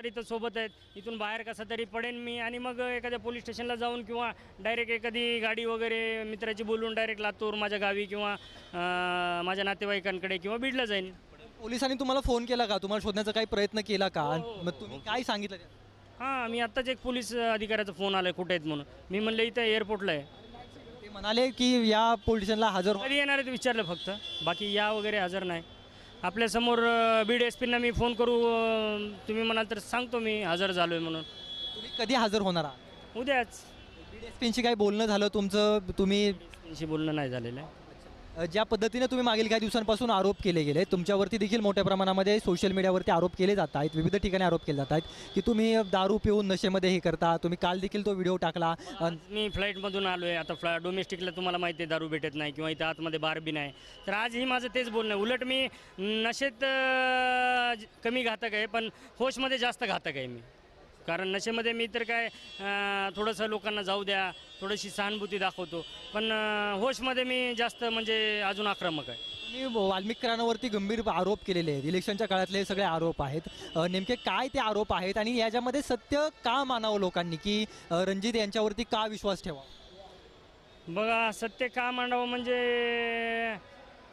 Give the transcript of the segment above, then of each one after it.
तर इथं सोबत आहेत. इथून बाहेर कसा तरी पडेन मी आणि मग एखाद्या पोलीस स्टेशनला जाऊन किंवा डायरेक्ट एखादी गाडी वगैरे मित्राची बोलून डायरेक्ट लातूर माझ्या गावी किंवा माझ्या नातेवाईकांकडे किंवा बीडला जाईन. पोलिसांनी तुम्हाला फोन केला का? तुम्हाला शोधण्याचा काही प्रयत्न केला का? मग तुम्ही काय सांगितलं? हां मी आत्ताच एक पोलीस अधिकाऱ्याचा फोन आला कुठे आहेत म्हणून. मी म्हणलं इथं एअरपोर्टला आहे. ते म्हणाले की या पोलीस स्टेशनला हजर. कधी येणार आहेत विचारलं फक्त. बाकी या वगैरे हजर नाही. आपल्यासमोर बीड एस पींना मी फोन करू तुम्ही म्हणाल तर सांगतो मी हजर झालो आहे म्हणून. तुम्ही कधी हजर होणार आहात? उद्याच. बीडीएसपींशी काही बोलणं झालं तुमचं? तुम्ही बोलणं नाही झालेलं आहे. ज्या पद्धतीने तुम्ही मागील काही दिवसांपासून आरोप केले गेले तुमच्यावरती देखील मोठ्या प्रमाणामध्ये सोशल मीडियावरती आरोप केले जात आहेत विविध ठिकाणी आरोप केले जात आहेत की तुम्ही दारू पिऊन नशेमध्ये हे करता तुम्ही काल देखील तो व्हिडिओ टाकला. मी फ्लाईटमधून आलो आहे आता फ्ला डोमेस्टिकला तुम्हाला माहिती आहे दारू भेटत नाही किंवा इथं आतमध्ये बार बी नाही. तर आजही माझं तेच बोलणं आहे. उलट मी नशेत कमी घातक आहे पण होशमध्ये जास्त घातक आहे मी. कारण नशेमध्ये मी तर काय अं, थोडंसं लोकांना जाऊ द्या थोडीशी सहानुभूती दाखवतो. पण अं, होशमध्ये मी जास्त म्हणजे अजून आक्रमक आहे. तुम्ही वाल्मिकरांवरती गंभीर आरोप केलेले आहेत. इलेक्शनच्या काळातले हे सगळे आरोप आहेत. अ, नेमके काय ते आरोप आहेत आणि याच्यामध्ये सत्य का मानावं लोकांनी? की अ, रणजित यांच्यावरती का विश्वास ठेवा बघा सत्य का मांडावं म्हणजे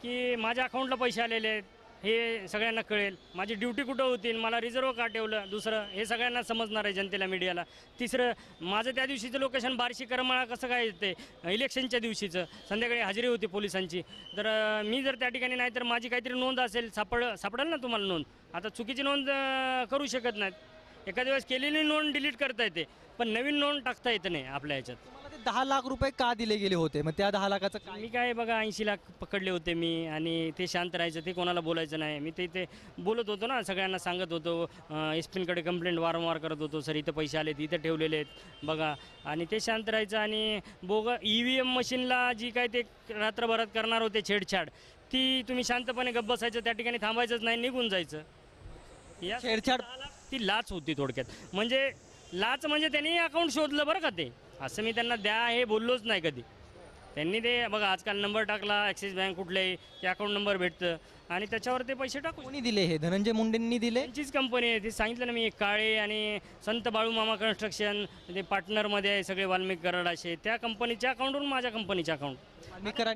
की माझ्या अकाउंटला पैसे आलेले आहेत. हे सगळ्यांना कळेल. माझी ड्युटी कुठं होती मला रिझर्व का ठेवलं? दुसरं हे सगळ्यांना समजणार आहे जनतेला मीडियाला. तिसरं माझं त्या दिवशीचं लोकेशन बार्शी करमाळा कसं काय येते इलेक्शनच्या दिवशीचं. संध्याकाळी हजेरी होती पोलिसांची. तर मी जर त्या ठिकाणी नाही तर माझी काहीतरी नोंद असेल. सापड सापडेल ना तुम्हाला नोंद? आता चुकीची नोंद करू शकत नाहीत. एखाद्या वेळेस केलेली नोंद डिलीट करता येते. पण नवीन नोंद टाकता येत नाही आपल्या ह्याच्यात. दहा लाख रुपये का दिले गेले होते? मग त्या दहा लाखाचं काय? मी काय बघा ऐंशी लाख पकडले होते मी आणि ते शांत राहायचं ते कोणाला बोलायचं नाही. मी ते ते बोलत होतो ना सगळ्यांना सांगत होतो. एस पींकडे कंप्लेंट वारंवार करत होतो सर इथं पैसे आलेत इथं ठेवलेले आहेत. बघा आणि ते शांत राहायचं आणि बोग ई व्ही एम मशीनला जी काय ते रात्रभरात करणार होते छेडछाड ती तुम्ही शांतपणे गप्प बसायचं त्या ठिकाणी थांबायचंच नाही निघून जायचं. या छेडछाड ती लाच होती थोडक्यात. म्हणजे लाच म्हणजे त्यांनी अकाउंट शोधलं बरं का ते. असं मी त्यांना द्या हे बोललोच नाही कधी. त्यांनी ते बघा आजकाल नंबर टाकला ॲक्सिस बँक कुठलेही ते अकाउंट नंबर भेटतं. आणि त्याच्यावर ते पैसे टाकू. कोणी दिले हे? धनंजय मुंडेंनी दिले? त्यांचीच कंपनी आहे. ती सांगितलं ना मी एक काळे आणि संत बाळूमामा कन्स्ट्रक्शन ते पार्टनरमध्ये आहे सगळे वाल्मिक कराड असे. त्या कंपनीच्या अकाउंटवरून माझ्या कंपनीच्या अकाउंट वाल्मिकरां